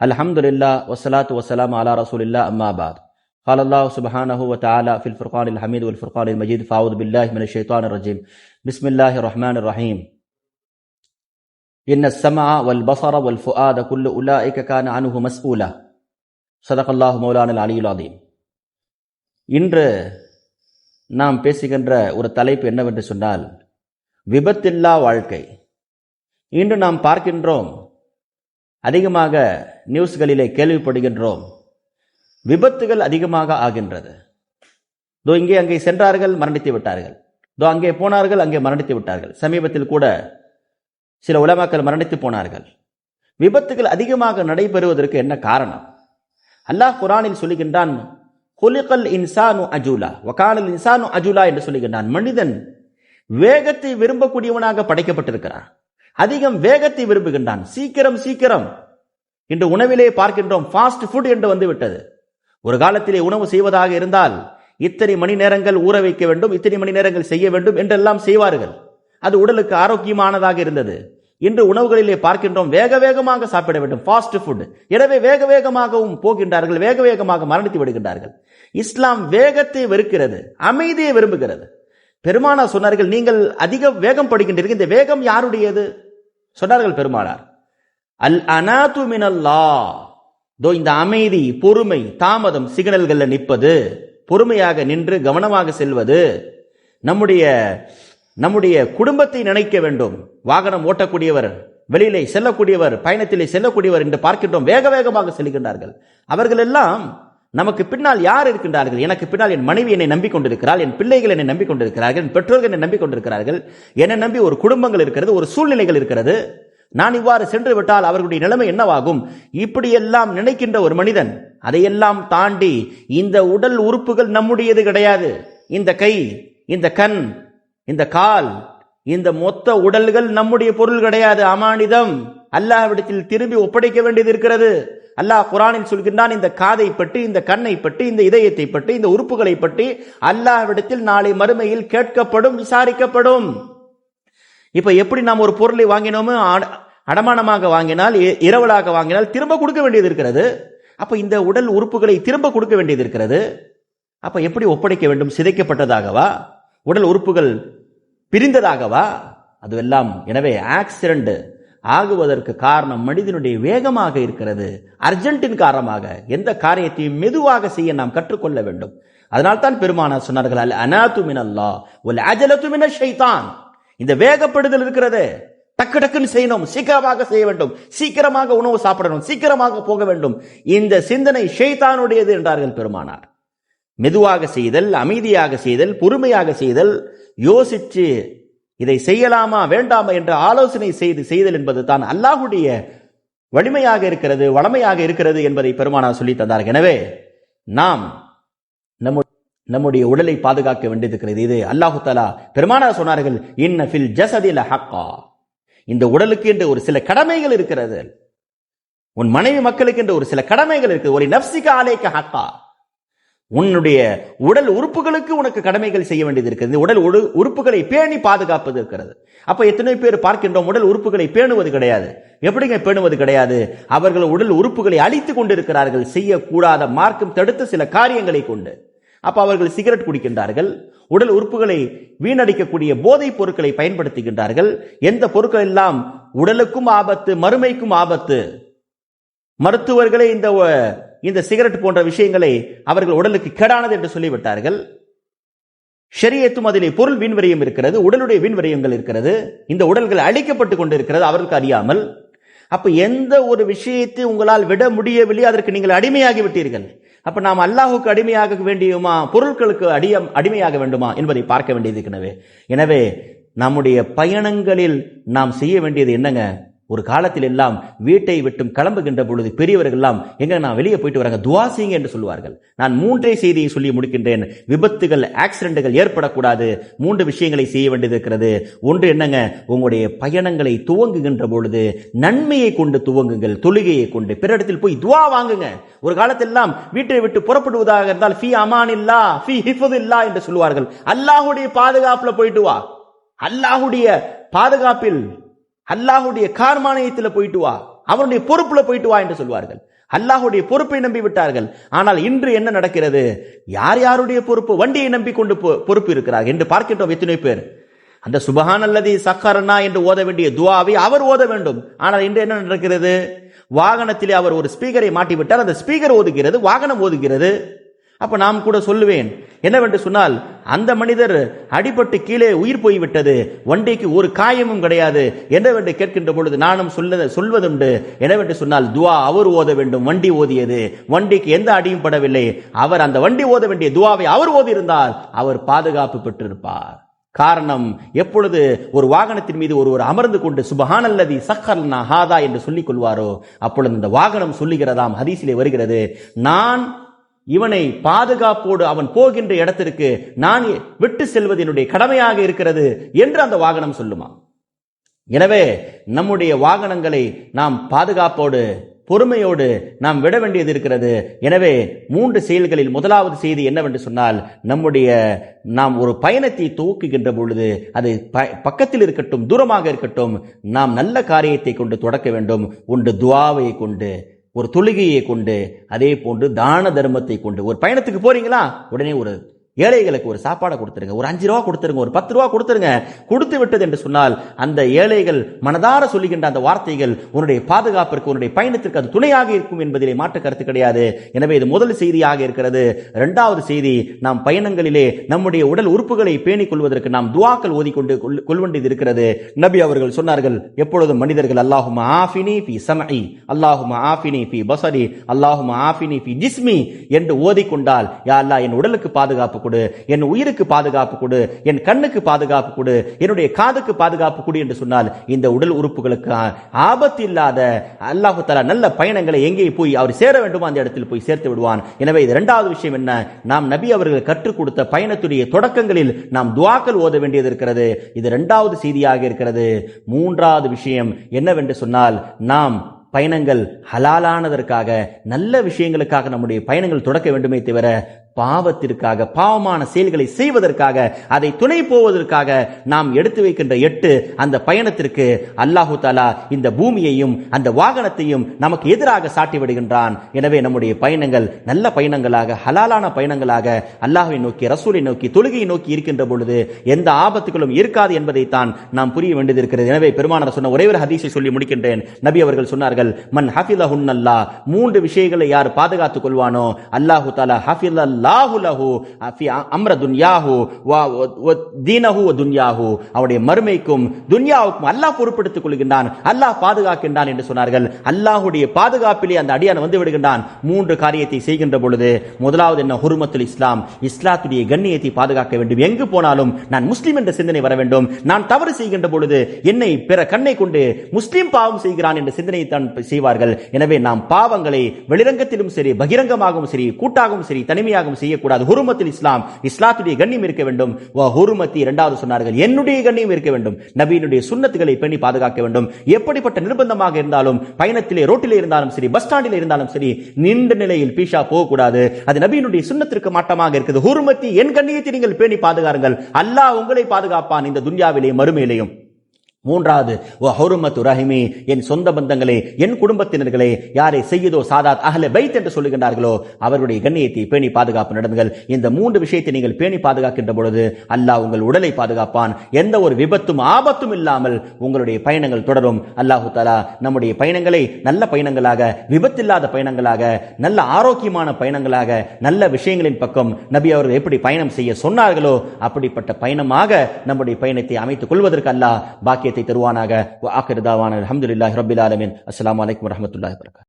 الحمد لله والصلاة والسلام على رسول الله أما بعد قال الله سبحانه وتعالى في الفرقان الحميد والفرقان المجيد فأعوذ بالله من الشيطان الرجيم بسم الله الرحمن الرحيم إن السمع والبصر والفؤاد كل أولئك كان عنه مسؤولا صدق الله مولانا العلي العظيم இன்று நாம் பேசுகின்ற ஒரு தலைப்பு என்னவென்று சொன்னால் விபத்தில்லா வாழ்க்கை இன்று நாம் பார்க்கின்றோம் அதிகமாக நியூஸ்களிலே கேள்விப்படுகின்றோம். விபத்துகள் அதிகமாக ஆகின்றது. தோ இங்கே அங்கே சென்றார்கள் மரணித்து விட்டார்கள். தோ அங்கே போனார்கள் அங்கே மரணித்து விட்டார்கள். சமீபத்தில் கூட சில உலமாக்கள் மரணித்து போனார்கள். விபத்துகள் அதிகமாக நடைபெறுவதற்கு என்ன காரணம்? அல்லாஹ் குரானில் சொல்லுகின்றான் குலிகல் இன்சானு அஜூலா. வகானல் இன்சானு அஜூலா என்று சொல்லுகின்றான். மனிதன் வேகத்தை விரும்பக்கூடியவனாக படைக்கப்பட்டிருக்கிறான். அதிகம் வேகத்தை விரும்புகின்றான். சீக்கிரம் சீக்கிரம் இன்று உணவிலே பார்க்கின்றோம் ஃபாஸ்ட் ஃபுட் என்று வந்து விட்டது ஒரு காலத்திலே உணவு செய்வதாக இருந்தால் இத்தனை மணி நேரங்கள் ஊற வைக்க வேண்டும் இத்தனை மணி நேரங்கள் செய்ய வேண்டும் என்றெல்லாம் செய்வார்கள். அது உடலுக்கு ஆரோக்கியமானதாக இருந்தது. இன்று உணவுகளிலே பார்க்கின்றோம் வேக வேகமாக சாப்பிட வேண்டும் ஃபாஸ்ட் ஃபுட் எனவே வேக வேகமாகவும் போகின்றார்கள் வேக வேகமாக மரணித்து விடுகின்றார்கள். இஸ்லாம் வேகத்தை வெறுக்கிறது அமைதியை விரும்புகிறது. பெருமானா சொன்னார்கள் நீங்கள் அதிக வேகம் படுகின்றீர்கள் இந்த வேகம் யாருடையது? சொன்னார்கள் பெருமானார். அல் அனாது மினல்லா தோ இந்த அமைதி பொறுமை தாமதம் சிக்னல்கள்ல நிற்பது பொறுமையாக நின்று கவனமாக செல்வது நம்முடைய நம்முடைய குடும்பத்தை நினைக்க வேண்டும். வாகனம் ஓட்டக்கூடியவர் வெளியிலே செல்லக்கூடியவர் பயணத்திலே செல்லக்கூடியவர் என்று பார்க்கின்றோம். வேக வேகமாக செல்கின்றார்கள். அவர்கள் எல்லாம் நமக்கு பின்னால் யார் இருக்கின்றார்கள்? எனக்கு பின்னால் என் மனைவி என்னை நம்பிக்கொண்டிருக்கிறாள் என் பிள்ளைகள் என்னை நம்பிக்கொண்டிருக்கிறார்கள் என் பெற்றோர்கள் என்னை நம்பிக்கொண்டிருக்கிறார்கள். என்னை நம்பி ஒரு குடும்பங்கள் இருக்கிறது ஒரு சூழ்நிலைகள் இருக்கிறது. நான் இவ்வாறு சென்று விட்டால் அவர்களுடைய நிலைமை என்னவாகும்? இப்படியெல்லாம் நினைக்கின்ற ஒரு மனிதன் அதையெல்லாம் தாண்டி இந்த உடல் உறுப்புகள் நம்முடையது கிடையாது. இந்த கை இந்த கண் இந்த கால் இந்த மொத்த உடல்கள் நம்முடைய பொருள் கிடையாது. அமானிதம். அல்லாவிடத்தில் திரும்பி ஒப்படைக்க வேண்டியது இருக்கிறது. அல்லாஹ் குரானில் சொல்கின்றான் இந்த காதை பற்றி இந்த கண்ணை பற்றி இந்த இதயத்தை பற்றி இந்த உறுப்புகளை பற்றி அல்லாவிடத்தில் நாளை மறுமையில் கேட்கப்படும் விசாரிக்கப்படும். இப்ப எப்படி நாம் ஒரு பொருளை வாங்கினோமோ அடமானமாக வாங்கினால் இ- இரவலாக வாங்கினால் திரும்ப கொடுக்க வேண்டியது இருக்கிறது. அப்போ இந்த உடல் உறுப்புகளை திரும்ப கொடுக்க வேண்டியது இருக்கிறது. அப்போ எப்படி ஒப்படைக்க வேண்டும்? சிதைக்கப்பட்டதாகவா? உடல் உறுப்புகள் பிரிந்ததாகவா? அதுவெல்லாம் எனவே ஆக்சிடென்ட் ஆகுவதற்கு காரணம் மனிதனுடைய வேகமாக இருக்கிறது. அர்ஜென்டின் காரணமாக எந்த காரியத்தையும் மெதுவாக செய்ய நாம் கற்றுக்கொள்ள வேண்டும். அதனால்தான் பெருமானார் சொன்னார்கள் அல் அனாத்துமின் அல்லா ஒல் அஜலத்துமின் ஷைதான் இந்த வேகப்படுதல் இருக்கிறது. டக்கு டக்குன்னு செய்யணும். சீக்கிரமாக செய்ய வேண்டும். சீக்கிரமாக உணவு சாப்பிடணும். சீக்கிரமாக போக வேண்டும். இந்த சிந்தனை ஷெய்தானுடையது என்றார்கள் பெருமானார். மெதுவாக செய்தல் அமைதியாக செய்தல் பொறுமையாக செய்தல் யோசிச்சு இதை செய்யலாமா வேண்டாமா என்று ஆலோசனை செய்து செய்தல் என்பது தான் அல்லாஹுடைய வலிமையாக இருக்கிறது வளமையாக இருக்கிறது என்பதை பெருமானார் சொல்லி தந்தார். எனவே நாம் நம்முடைய நம்முடைய உடலை பாதுகாக்க வேண்டியிருக்கிறது. இது அல்லாஹு தலா பெருமானார் சொன்னார்கள் இன்ன ஃபில் ஜசதில ஹக்கா. இந்த உடலுக்கு என்று ஒரு சில கடமைகள் இருக்கிறது. உன் மனைவி மக்களுக்கு என்று ஒரு சில கடமைகள் இருக்குது. ஒரு நப்சிக ஆலேக்க ஹக்கா. உன்னுடைய உடல் உறுப்புகளுக்கு உனக்கு கடமைகள் செய்ய வேண்டியது இருக்கிறது உடல் உடு- உறுப்புகளை பேணி பாதுகாப்பது இருக்கிறது. அப்ப எத்தனை பேர் பார்க்கின்றோம் உடல் உறுப்புகளை பேணுவது கிடையாது. எப்படிங்க பேணுவது கிடையாது? அவர்கள் உடல் உறுப்புகளை அழித்துக் கொண்டிருக்கிறார்கள். செய்யக்கூடாத மார்க்கம் தடுத்த சில காரியங்களை கொண்டு. அப்போ அவர்கள் சிகரெட் குடிக்கின்றார்கள். உடல் உறுப்புகளை வீணடிக்கக்கூடிய போதைப் பொருட்களை பயன்படுத்துகின்றார்கள். எந்த பொருட்கள் எல்லாம் உடலுக்கும் ஆபத்து மறுமைக்கும் ஆபத்து மருத்துவர்களே இந்த இந்த சிகரெட் போன்ற விஷயங்களை அவர்கள் உடலுக்கு கேடானது என்று சொல்லிவிட்டார்கள். ஷரியத்தும் அதிலே பொருள் வீண்வரியம் இருக்கிறது உடலுடைய வீண்வரியங்கள் இருக்கிறது. இந்த உடல்கள் அழிக்கப்பட்டு கொண்டிருக்கிறது அவர்களுக்கு அறியாமல். அப்ப எந்த ஒரு விஷயத்தை உங்களால் விட முடியவில்லை அதற்கு நீங்கள் அடிமையாகி விட்டீர்கள் அப்ப நாம் அல்லாஹுக்கு அடிமையாக வேண்டியுமா? பொருட்களுக்கு அடியம் அடிமையாக வேண்டுமா? என்பதை பார்க்க வேண்டியது எனவே எனவே நம்முடைய பயணங்களில் நாம் செய்ய வேண்டியது என்னங்க? ஒரு காலத்தில் எல்லாம் வீட்டை விட்டும் கிளம்புகின்ற பொழுது பெரியவர்கள் எல்லாம் எங்க நான் வெளியே போயிட்டு வராங்க? துவா செய்யுங்க என்று சொல்வார்கள் நான் மூன்றே செய்தியை சொல்லி முடிக்கின்றேன். விபத்துகள் ஆக்சிடென்ட்கள் ஏற்படக்கூடாது. மூன்று விஷயங்களை செய்ய வேண்டியது இருக்கிறது. ஒன்று என்னங்க? உங்களுடைய பயணங்களை துவங்குகின்ற பொழுது நன்மையை கொண்டு துவங்குங்கள். தொழுகையை கொண்டு. பிற இடத்தில் போய் துவா வாங்குங்க. ஒரு காலத்தெல்லாம் வீட்டை விட்டு புறப்படுவதாக இருந்தால் ஃபி அமான் இல்லா ஃபி ஹிஃபது இல்லா என்று சொல்லுவார்கள். அல்லாஹுடைய பாதுகாப்புல போயிட்டு வா. அல்லாஹுடைய பாதுகாப்பில் அல்லாஹுடைய கார்மானியத்தில் போயிட்டு வா. அவனுடைய பொறுப்புல போயிட்டு வா என்று சொல்வார்கள். அல்லாஹுடைய பொறுப்பை நம்பி விட்டார்கள். ஆனால் இன்று என்ன நடக்கிறது? யார் யாருடைய பொறுப்பு? வண்டியை நம்பி கொண்டு பொ- பொறுப்பு இருக்கிறார் என்று பார்க்கின்றோம் எத்தனை பேர். அந்த சுபஹான் அல்லதி சக்கரனா என்று ஓத வேண்டிய துவாவை அவர் ஓத வேண்டும். ஆனால் இன்று என்ன நடக்கிறது? வாகனத்திலே அவர் ஒரு ஸ்பீக்கரை மாட்டிவிட்டார். அந்த ஸ்பீக்கர் ஓதுகிறது வாகனம் ஓதுகிறது. அப்ப நாம் கூட சொல்லுவேன். என்னவென்று சொன்னால் அந்த மனிதர் அடிபட்டு கீழே உயிர் போய்விட்டது. வண்டிக்கு ஒரு காயமும் கிடையாது. என்னவென்று கேட்கின்ற பொழுது நானும் சொல்ல சொல்வதுண்டு. என்னவென்று சொன்னால் துவா அவர் ஓத வேண்டும் வண்டி ஓதியது. வண்டிக்கு எந்த அடியும் படவில்லை. அவர் அந்த வண்டி ஓத வேண்டிய துவாவை அவர் ஓதியிருந்தால் அவர் பாதுகாப்பு பெற்றிருப்பார். காரணம் எப்பொழுது ஒரு வாகனத்தின் மீது ஒருவர் அமர்ந்து கொண்டு சுபஹானல்லதி சக்கர்னா ஹாதா என்று சொல்லிக் கொள்வாரோ அப்பொழுது இந்த வாகனம் சொல்லுகிறதாம் ஹதீசிலே வருகிறது. நான் இவனை பாதுகாப்போடு அவன் போகின்ற இடத்திற்கு நான் விட்டு செல்வது என்னுடைய கடமையாக இருக்கிறது என்று அந்த வாகனம் சொல்லுமா? எனவே நம்முடைய வாகனங்களை நாம் பாதுகாப்போடு பொறுமையோடு நாம் விட வேண்டியது இருக்கிறது. எனவே மூன்று செயல்களில் முதலாவது செய்தி என்னவென்று சொன்னால் நம்முடைய நாம் ஒரு பயணத்தை துவக்குகின்ற பொழுது அது ப- பக்கத்தில் இருக்கட்டும் தூரமாக இருக்கட்டும் நாம் நல்ல காரியத்தை கொண்டு தொடக்க வேண்டும். ஒன்று துவாவை கொண்டு ஒரு தொழுகையை கொண்டு அதே போன்று தான தர்மத்தை கொண்டு ஒரு பயணத்துக்கு போறீங்களா? உடனே ஒரு ஏழைகளுக்கு ஒரு சாப்பாடை கொடுத்துருங்க. ஒரு அஞ்சு ரூபா கொடுத்துருங்க. ஒரு பத்து ரூபா கொடுத்துருங்க. கொடுத்து விட்டது என்று சொன்னால் அந்த ஏழைகள் மனதார சொல்லுகின்ற அந்த வார்த்தைகள் உன்னுடைய பாதுகாப்பிற்கு உன்னுடைய பயணத்திற்கு அது துணையாக இருக்கும் என்பதிலே மாற்று கருத்து கிடையாது. எனவே இது முதல் செய்தியாக இருக்கிறது. இரண்டாவது செய்தி நாம் பயணங்களிலே நம்முடைய உடல் உறுப்புகளை பேணிக் கொள்வதற்கு நாம் துவாக்கள் ஓதிக்கொண்டு கொள்வண்டியது இருக்கிறது. நபி அவர்கள் சொன்னார்கள் எப்பொழுதும் மனிதர்கள் அல்லாஹும் ஆஃபினி பி சமஇ அல்லாஹும் ஆஃபினி பி பசரி அல்லாஹும் ஆஃபினி பி ஜிஸ்மி என்று ஓதிக்கொண்டால் யா அல்லா என் உடலுக்கு பாதுகாப்பு கொடு. என் உயிருக்கு பாதுகாப்பு கொடு. என் கண்ணுக்கு பாதுகாப்பு கொடு. என்னுடைய காதுக்கு பாதுகாப்பு கொடு என்று சொன்னால் இந்த உடல் உறுப்புகளுக்கு ஆபத்து இல்லாத அல்லாஹு தலா நல்ல பயணங்களை எங்கே போய் அவர் சேர வேண்டுமோ அந்த இடத்தில் போய் சேர்த்து விடுவான். எனவே இது இரண்டாவது விஷயம் என்ன? நாம் நபி அவர்கள் கற்றுக் கொடுத்த பயணத்துடைய தொடக்கங்களில் நாம் துவாக்கள் ஓத வேண்டியது இருக்கிறது. இது இரண்டாவது செய்தியாக இருக்கிறது. மூன்றாவது விஷயம் என்னவென்று சொன்னால் நாம் பயணங்கள் ஹலாலானதற்காக நல்ல விஷயங்களுக்காக நம்முடைய பயணங்கள் தொடக்க வேண்டுமே தவிர பாவத்திற்காக பாவமான செயல்களை செய்வதற்காக அதை துணை போவதற்காக நாம் எடுத்து வைக்கின்ற எட்டு அந்த பயணத்திற்கு அல்லாஹு தாலா இந்த பூமியையும் அந்த வாகனத்தையும் நமக்கு எதிராக சாட்டி விடுகின்றான். எனவே நம்முடைய பயணங்கள் நல்ல பயணங்களாக ஹலாலான பயணங்களாக அல்லாஹை நோக்கி ரசூலை நோக்கி தொழுகையை நோக்கி இருக்கின்ற பொழுது எந்த ஆபத்துகளும் இருக்காது என்பதைத்தான் நாம் புரிய வேண்டியது இருக்கிறது எனவே பெருமானார் சொன்ன ஒரே ஒரு ஹதீஸை சொல்லி முடிக்கின்றேன். நபி அவர்கள் சொன்னார்கள் மன் ஹஃபிலஹுன் அல்லாஹ் மூன்று விஷயங்களை யார் பாதுகாத்துக் கொள்வானோ அல்லாஹு தாலா ஹஃபில் அல்லாஹு லஹு அம்ர துன்யாஹு தீனஹு துன்யாஹு. அவருடைய மறுமைக்கும் துன்யாவுக்கும் அல்லாஹ் பொறுப்பெடுத்துக் கொள்கின்றான் அல்லாஹ் பாதுகாக்கின்றான் என்று சொன்னார்கள். அல்லாஹுடைய பாதுகாப்பிலே அந்த அடியான் வந்து விடுகின்றான். மூன்று காரியத்தை செய்கின்ற பொழுது முதலாவது என்ன? ஹுருமத்துல் இஸ்லாம். இஸ்லாத்துடைய கண்ணியத்தை பாதுகாக்க வேண்டும். எங்கு போனாலும் நான் முஸ்லீம் என்ற சிந்தனை வர வேண்டும். நான் தவறு செய்கின்ற பொழுது என்னை பிற கண்ணை கொண்டு முஸ்லீம் பாவம் செய்கிறான் என்ற சிந்தனையை தான் செய்வார்கள். எனவே நாம் பாவங்களை வெளிரங்கத்திலும் சரி பகிரங்கமாகவும் சரி கூட்டாகவும் சரி தனிமையாகவும் செய்யக்கூடாது. ஹுருமத்தில் இஸ்லாம் இஸ்லாத்துடைய கண்ணியம் இருக்க வேண்டும். ஹுருமத்தி இரண்டாவது சொன்னார்கள் என்னுடைய கண்ணியம் இருக்க வேண்டும். நபியினுடைய சுண்ணத்துகளை பெண்ணி பாதுகாக்க வேண்டும். எப்படிப்பட்ட நிர்பந்தமாக இருந்தாலும் பயணத்திலே ரோட்டிலே இருந்தாலும் சரி பஸ் ஸ்டாண்டில் இருந்தாலும் சரி நின்ற நிலையில் பீஷா போகக்கூடாது. அது நபியினுடைய சுண்ணத்திற்கு மாட்டமாக இருக்குது. ஹுருமத்தி என் கண்ணியத்தை நீங்கள் பேணி பாதுகாருங்கள். அல்லாஹ் உங்களை பாதுகாப்பான் இந்த துன்யாவிலேயும் மறுமையிலேயும். மூன்றாவது ஓ ஹுருமத்து ரஹிமி என் சொந்த பந்தங்களே என் குடும்பத்தினர்களே யாரை செய்யுதோ சாதாத் அகல பைத் என்று சொல்லுகின்றார்களோ அவருடைய கண்ணியத்தை பேணி பாதுகாப்பு நடந்துங்கள். இந்த மூன்று விஷயத்தை நீங்கள் பேணி பாதுகாக்கின்ற பொழுது அல்லாஹ் உங்கள் உடலை பாதுகாப்பான். எந்த ஒரு விபத்தும் ஆபத்தும் இல்லாமல் உங்களுடைய பயணங்கள் தொடரும். அல்லாஹு தாலா நம்முடைய பயணங்களை நல்ல பயணங்களாக விபத்தில்லாத பயணங்களாக நல்ல ஆரோக்கியமான பயணங்களாக நல்ல விஷயங்களின் பக்கம் நபி அவர்கள் எப்படி பயணம் செய்ய சொன்னார்களோ அப்படிப்பட்ட பயணமாக நம்முடைய பயணத்தை அமைத்துக் கொள்வதற்கு அல்லாஹ் பாக்கியத்தை தருவானாக அல்ஹம்துலில்லாஹி ரப்பில் ஆலமீன் அஸ்ஸலாமு அலைக்கும் வரஹ்மத்துல்லாஹி வபரகாத்துஹு